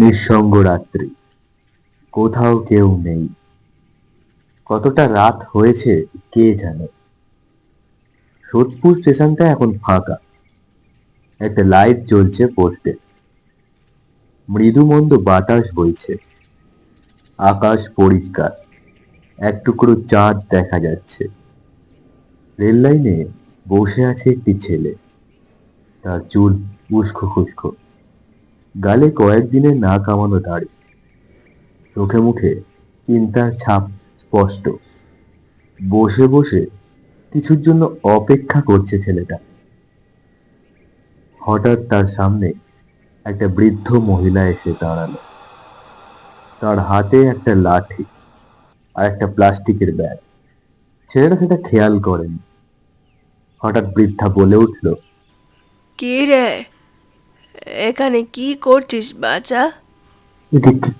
নিঃসঙ্গ রাত্রি। কোথাও কেউ নেই। কতটা রাত হয়েছে, কে জানে? সোদপুর স্টেশনটা এখন ফাঁকা। একটা লাইট জ্বলছে পোস্টে মৃদু মন্দ বাতাস বইছে। আকাশ পরিষ্কার। এক টুকরো চাঁদ দেখা যাচ্ছে। রেল লাইনে বসে আছে একটি ছেলে। তার চুল উস্কো খুস্কো গালে কয়েকদিনের না কামানো দাড়ি। চোখে মুখে চিন্তার ছাপ স্পষ্ট। বসে বসে কিছুর জন্য অপেক্ষা করছে ছেলেটা। হঠাৎ তার সামনে একটা বৃদ্ধ মহিলা এসে দাঁড়াল। তার হাতে একটা লাঠি আর একটা প্লাস্টিকের ব্যাগ। ছেলেটা সেটা খেয়াল করেনি। হঠাৎ বৃদ্ধা বলে উঠল, কি রে? এখানে কি করছিস বাচ্চা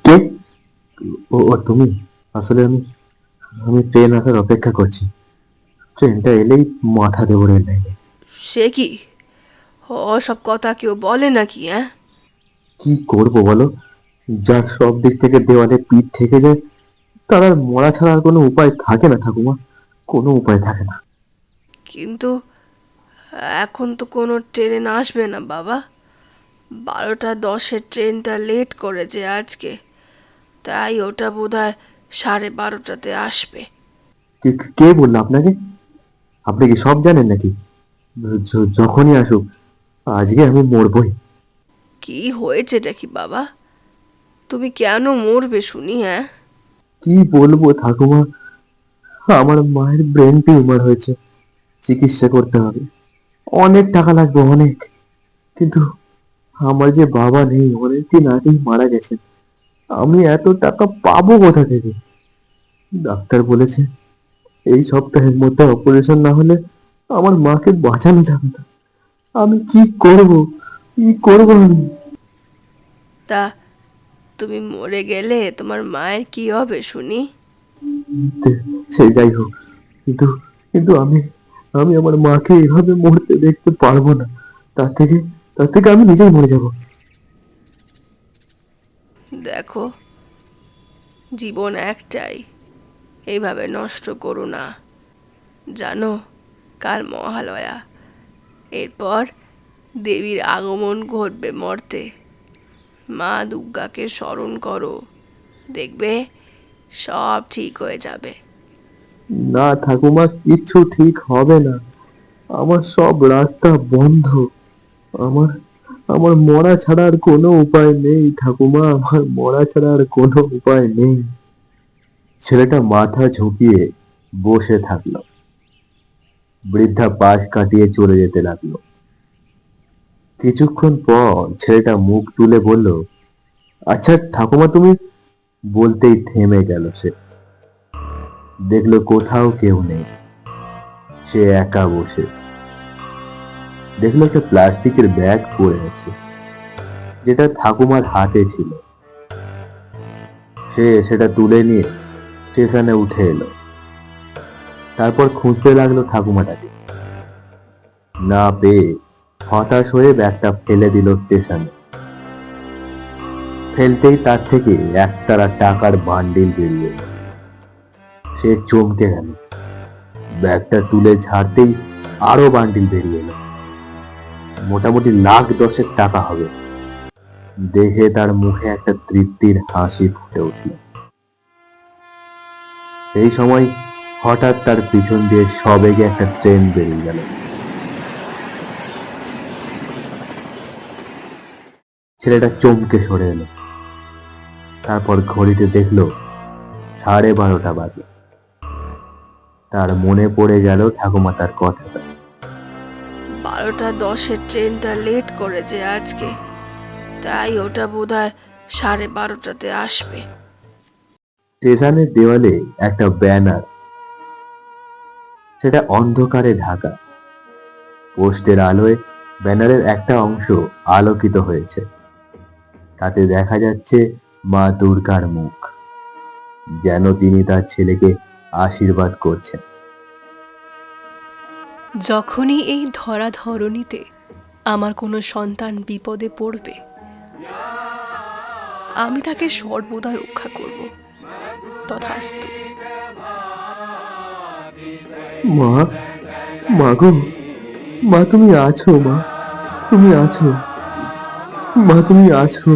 কে- ও তুমি? আসলে আমি আমি ট্রেন আসার অপেক্ষা করছি। ট্রেনটা এলেই মাথা দেবো রেল লাইনে সে কি? ও সব কথা কেউ বলে নাকি হ্যাঁ কি করব বলো? যার সব দিক থেকে দেওয়ালে পিঠ থেকে যায় তার আর মরা ছাড়া কোনো উপায় থাকে না ঠাকুমা। কোনো উপায় থাকে না। কিন্তু এখন তো কোনো ট্রেন আসবে না বাবা। বারোটা দশের ট্রেনটা লেট করেছে আজকে। তাই ওটা বোধহয় সাড়ে বারোটাতে আসবে। কে কে বলল আপনাকে? আপনি কি সব জানেন নাকি? য- যখনই আসুক আজকে আমি মরবই। কি হয়েছেটা কি বাবা? তুমি কেন মরবে শুনি হ্যাঁ? কি বলব ঠাকুমা? আমার মায়ের ব্রেন টিউমার হয়েছে। চিকিৎসা করতে হবে। অনেক টাকা লাগবে অনেক। কিন্তু আমার যে বাবা নেই অনেকদিন আগেই মারা গেছেন আমি এত টাকা পাবো কোথা থেকে? ডাক্তার বলেছে এই সপ্তাহের মধ্যে অপারেশন না হলে আমার মাকে বাঁচানো যাবে না। আমি কি করব? কি করব আমি? তা তুমি মরে গেলে তোমার মায়ের কি হবে শুনি? সে যাই হোক। কিন্তু কিন্তু আমি আমি আমার মাকে এভাবে মরতে দেখতে পারব না। তার থেকে তার থেকে আমি নিজেই মরে যাব। দেখো জীবন একটাই। এইভাবে নষ্ট করো না। জানো কাল মহালয়া। এরপর দেবীর আগমন ঘটবে মর্তে। মা দুর্গাকে স্মরণ করো। দেখবে সব ঠিক হয়ে যাবে। না ঠাকুমা কিচ্ছু ঠিক হবে না। আমার সব রাস্তা বন্ধ। আমার আমার মরা ছাড়া আর কোনো উপায় নেই, ঠাকুমা। আমার মরা ছাড়া আর কোনো উপায় নেই। ছেলেটা মাথা ঝুঁকিয়ে বসে থাকল। বৃদ্ধা পাশ কাটিয়ে চলে যেতে লাগল। কিছুক্ষণ পর ছেলেটা মুখ তুলে বলল আচ্ছা ঠাকুমা, তুমি বলতেই থেমে গেল সে। দেখল কোথাও কেউ নেই। সে একা বসে। দেখল একটা প্লাস্টিকের ব্যাগ পড়ে আছে, যেটা ঠাকুমার হাতে ছিল। সে সেটা তুলে নিয়ে স্টেশনে উঠে এলো। তারপর খুঁজতে লাগল ঠাকুমাটাকে। না পেয়ে হতাশ হয়ে ব্যাগটা ফেলে দিল স্টেশনে। ফেলতেই তার থেকে একতারা টাকার বান্ডিল বেরিয়ে সে চমকে গেল। ব্যাগটা তুলে ছাড়তেই আরও বান্ডিল বেরিয়ে এলো। মোটামুটি লাখ দশেক টাকা হবে। দেখে তার মুখে একটা তৃপ্তির হাসি ফুটে উঠল। সেই সময় হঠাৎ তার পিছন দিয়ে সবেগে একটা ট্রেন বেরিয়ে গেল। ছেলেটা চমকে সরে এলো। তারপর ঘড়িতে দেখল সাড়ে বারোটা বাজে। তার মনে পড়ে গেল ঠাকুমা তার কথাটা। বারোটা দশের ট্রেনটা লেট করেছে আজকে। তাই ওটা বোধ হয় সাড়ে বারোটাতে আসবে। স্টেশনের দেওয়ালে একটা ব্যানার। সেটা অন্ধকারে ঢাকা। পোস্টের আলোয় ব্যানারের একটা অংশ আলোকিত হয়েছে। তাতে দেখা যাচ্ছে মা দুর্গার মুখ। যেন তিনি তার ছেলেকে আশীর্বাদ করছেন। যখনই এই ধরা ধরণীতে আমার কোনো সন্তান বিপদে পড়বে, আমি তাকে সর্বদা রক্ষা করব, তথাস্তু। মা মা গো, মা তুমি আছো, মা, তুমি আছো, মা তুমি আছো।